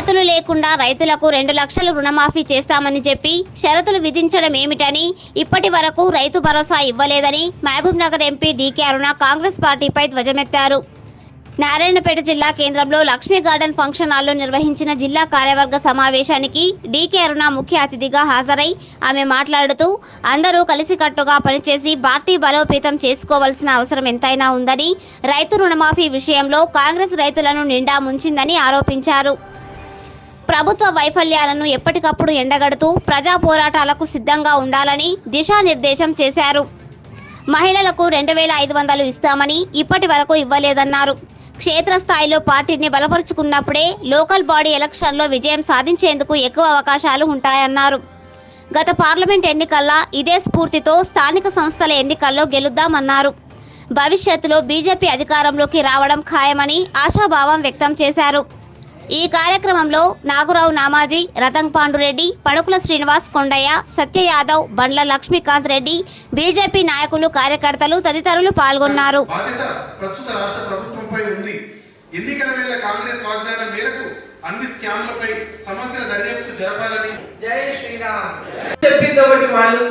షరతులు లేకుండా రైతులకు రెండు లక్షలు రుణమాఫీ చేస్తామని చెప్పి షరతులు విధించడం ఏమిటని ఇప్పటి వరకు రైతు భరోసా ఇవ్వలేదని మహబూబ్ నగర్ ఎంపీ డీకే అరుణ కాంగ్రెస్ పార్టీపై ధ్వజమెత్తారు. నారాయణపేట జిల్లా కేంద్రంలో లక్ష్మీ గార్డెన్ ఫంక్షన్ హాల్లో నిర్వహించిన జిల్లా కార్యవర్గ సమావేశానికి డీకే అరుణ ముఖ్య అతిథిగా హాజరై ఆమె మాట్లాడుతూ అందరూ కలిసికట్టుగా పనిచేసి పార్టీ బలోపేతం చేసుకోవాల్సిన అవసరం ఎంతైనా ఉందని రైతు రుణమాఫీ విషయంలో కాంగ్రెస్ రైతులను నిండా ముంచిందని ఆరోపించారు. ప్రభుత్వ వైఫల్యాలను ఎప్పటికప్పుడు ఎండగడుతూ ప్రజా పోరాటాలకు సిద్ధంగా ఉండాలని దిశానిర్దేశం చేశారు. మహిళలకు రెండు వేల ఐదు వందలు ఇస్తామని ఇప్పటి వరకు ఇవ్వలేదన్నారు. క్షేత్రస్థాయిలో పార్టీని బలపరుచుకున్నప్పుడే లోకల్ బాడీ ఎలక్షన్లో విజయం సాధించేందుకు ఎక్కువ అవకాశాలు ఉంటాయన్నారు. గత పార్లమెంట్ ఎన్నికల్లో ఇదే స్ఫూర్తితో స్థానిక సంస్థల ఎన్నికల్లో గెలుద్దామన్నారు. భవిష్యత్తులో బీజేపీ అధికారంలోకి రావడం ఖాయమని ఆశాభావం వ్యక్తం చేశారు. ఈ కార్యక్రమంలో నాగురావు నామాజీ రతంగ్ పాండురెడ్డి పడుకుల శ్రీనివాస్ కొండయ్య సత్య యాదవ్ బండ్ల లక్ష్మీకాంత్ రెడ్డి బీజేపీ నాయకులు కార్యకర్తలు తదితరులు పాల్గొన్నారు. బాధ్యత ప్రస్తుత రాష్ట్ర ప్రభుత్వంపై ఉంది. ఎన్నికల వేళ కాంగ్రెస్ వాగ్దానం మేరకు అన్ని స్కామ్లపై సమగ్ర దర్యాప్తు జరపాలని జై శ్రీరామ్. చెప్పింది ఒకటి వాళ్ళు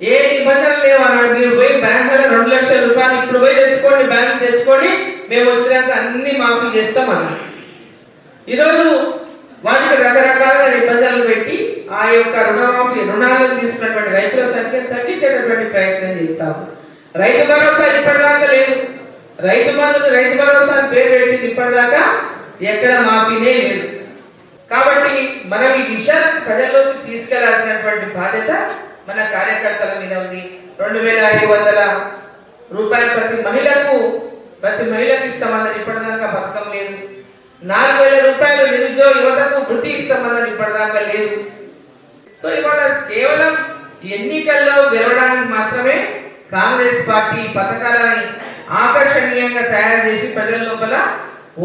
ఏ నిబంధనలు లేవు అన్నాడు. మీరు పోయి బ్యాంకులో రెండు లక్షల రూపాయలు ఇప్పుడు పోయి తెచ్చుకోండి బ్యాంక్ తెచ్చుకొని మేము వచ్చినాక అన్ని మాఫీ చేస్తాం అన్నాడు. ఈరోజు వాటికి రకరకాల నిబంధనలు పెట్టి ఆ యొక్క రుణమాఫీ రుణాలను తీసుకున్నటువంటి రైతుల సంఖ్య తగ్గించేటటువంటి ప్రయత్నం చేస్తాము. రైతు భరోసా ఇప్పటిదాకా లేదు. రైతు బంధు రైతు భరోసా పేరు పెట్టింది ఇప్పటిదాకా ఎక్కడ మాఫీనే లేదు. కాబట్టి మనం ఈ విషయాన్ని ప్రజల్లోకి తీసుకెళ్ళాల్సినటువంటి బాధ్యత మన కార్యకర్తల మీద ఉంది. రెండు వేల ఐదు వందల రూపాయలు ప్రతి మహిళకు ప్రతి మహిళకు ఇస్తామన్నది ఇప్పటిదాకా పథకం లేదు. నాలుగు వేల రూపాయలు నిరుద్యోగ యువతకు వృత్తి ఇస్తామన్నది ఇప్పటిదాకా లేదు. సో ఇవాళ కేవలం ఎన్నికల్లో గెలవడానికి మాత్రమే కాంగ్రెస్ పార్టీ పథకాలని ఆకర్షణీయంగా తయారు చేసి ప్రజల లోపల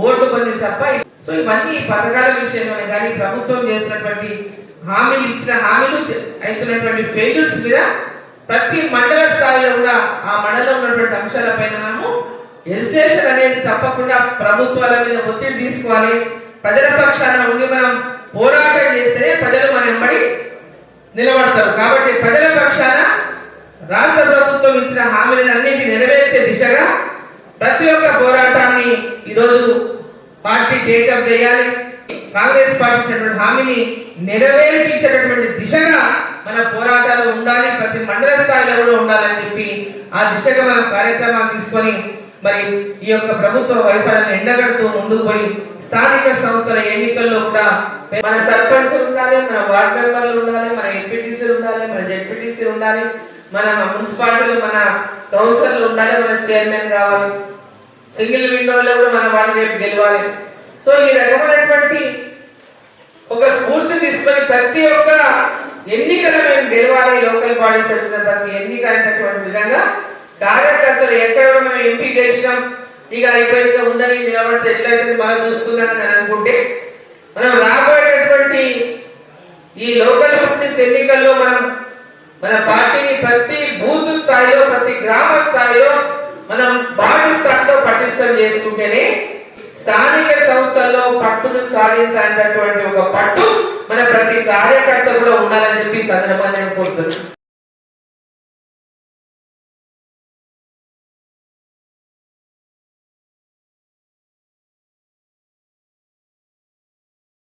ఓటు పొంది తప్ప సో ఇవన్నీ పథకాల విషయంలోనే కానీ ప్రభుత్వం చేసినటువంటి హామీలు ఇచ్చిన హామీలు అవుతున్నటువంటి ఫెయిల్యూర్స్ మీద ప్రతి మండల స్థాయిలో కూడా ఆ మండలంలో ఉన్నటువంటి అంశాలపైన మనం ఎడ్యుకేషన్ అనేది తప్పకుండా ప్రభుత్వాల మీద ఒత్తిడి తీసుకోవాలి. ప్రజల పక్షాన ఉండి మనం పోరాటం చేస్తేనే ప్రజలు మన ఎంబడి నిలబడతారు. కాబట్టి ప్రజల పక్షాన రాష్ట్ర ప్రభుత్వం ఇచ్చిన హామీలను అన్నింటి నెరవేర్చే దిశగా ప్రతి ఒక్క పోరాటాన్ని ఈరోజు పార్టీ టేకప్ చేయాలి. కాంగ్రెస్ పార్టీ ఇచ్చినటువంటి హామీని నెరవేర్పించేటటువంటి దిశగా మన పోరాటాలు ఉండాలి. ప్రతి మండల స్థాయిలో కూడా ఉండాలని చెప్పి ఆ దిశగా మనం కార్యక్రమాలు తీసుకొని మరి ఈ యొక్క ప్రభుత్వ వైఫల్యాన్ని ఎండగడుతూ ముందుకు పోయి స్థానిక సంస్థల ఎన్నికల్లో కూడా మన సర్పంచ్ ఉండాలి మన వార్డు మెంబర్లు ఉండాలి మన ఎంపీటీసీ ఉండాలి మన జెడ్పీటీసీ ఉండాలి మన మున్సిపాలిటీలు మన కౌన్సిల్ ఉండాలి మన చైర్మన్ కావాలి. సింగిల్ విండోలో కూడా మన వాళ్ళు రేపు గెలవాలి. సో ఈ రకమైనటువంటి ఒక స్ఫూర్తి తీసుకొని ప్రతి ఒక్క ఎన్నికలు మేము గెలవాలి లోకల్ బాడీస్ వచ్చిన ప్రతి ఎన్నిక అనేటటువంటి విధంగా కార్యకర్తలు ఎక్కడ మనం ఎంపీ గెలిచినాం ఇక అయిపోయిందిగా ఉందని నిలబడితే ఎట్లయితే మనం చూసుకుందాం అని అనుకుంటే మనం రాబోయేటటువంటి ఈ లోకల్ ఫిట్నెస్ ఎన్నికల్లో మనం మన పార్టీని ప్రతి బూత్ స్థాయిలో ప్రతి గ్రామ స్థాయిలో మనం బాడీ స్థాయిలో పటిష్టం చేసుకుంటేనే స్థానిక సంస్థల్లో పట్టును సాధించాలనేటటువంటి ఒక పట్టు మన ప్రతి కార్యకర్త కూడా ఉండాలని చెప్పి ఈ సందర్భంగా నేను కోరుతున్నాను.